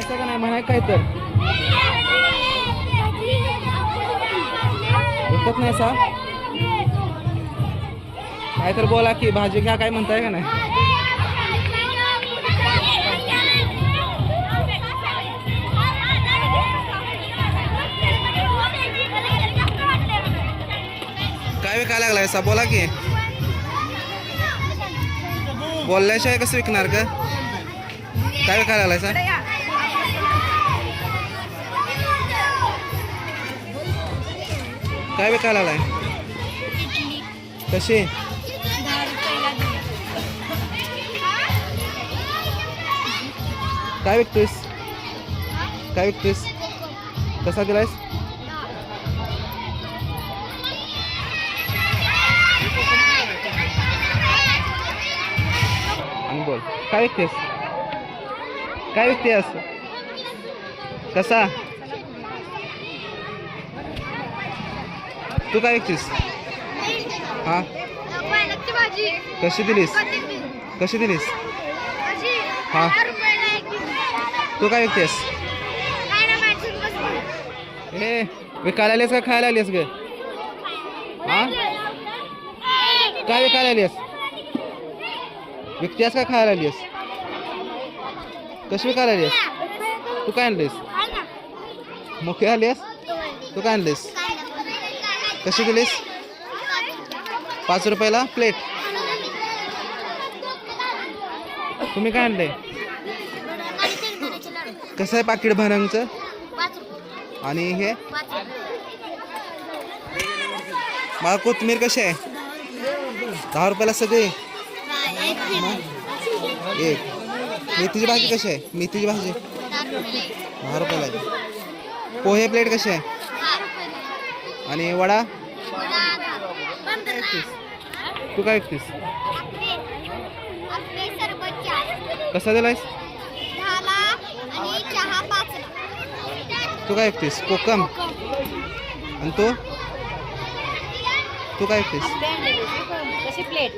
म्हणायचं का नाही? म्हणाय काय तर. ऐकत नाही सा. काय तर बोला की भाजी घ्या काय म्हणताय का नाही? काय विकायला लागलाय सा? बोला की. बोलल्याशिवाय कसं विकणार का काय विकायला लागलाय सा? काय विकायला लागलाय? कशी? काय विकतोयस? काय विकतोयस? कसा दिलायस? आणि बोल. काय विकतेस? काय विकतेस? कसा? तू काय ऐकतीस? हा? कशी दिलीस? कशी दिलीस? हा. तू काय विकतेस ए विकायला आलीस का? खायला आलीस ग? हा? काय विकायला आलीस? विकतेस का खायला आलीस? कशी विकायला आलीस? तू काय आणलीस? मोठी आलीस? तू काय आणलीस? कशी दिलीस पाच रुपयाला प्लेट तुम्ही काय आणले कसं आहे पाकिट भरांचं आणि हे? मला कोथमीर कशी आहे? दहा रुपयाला सगळी? एक. मेथीची भाजी कशी आहे? मेथीची भाजी. दहा रुपयाला पोहे प्लेट कशी आहे? आणि वडा? तू काय विकतीस? कसा दिलायस? चहा पाच. तू काय विकतीस? कोकम? आणि तू? तू काय विकतीस? कशी प्लेट?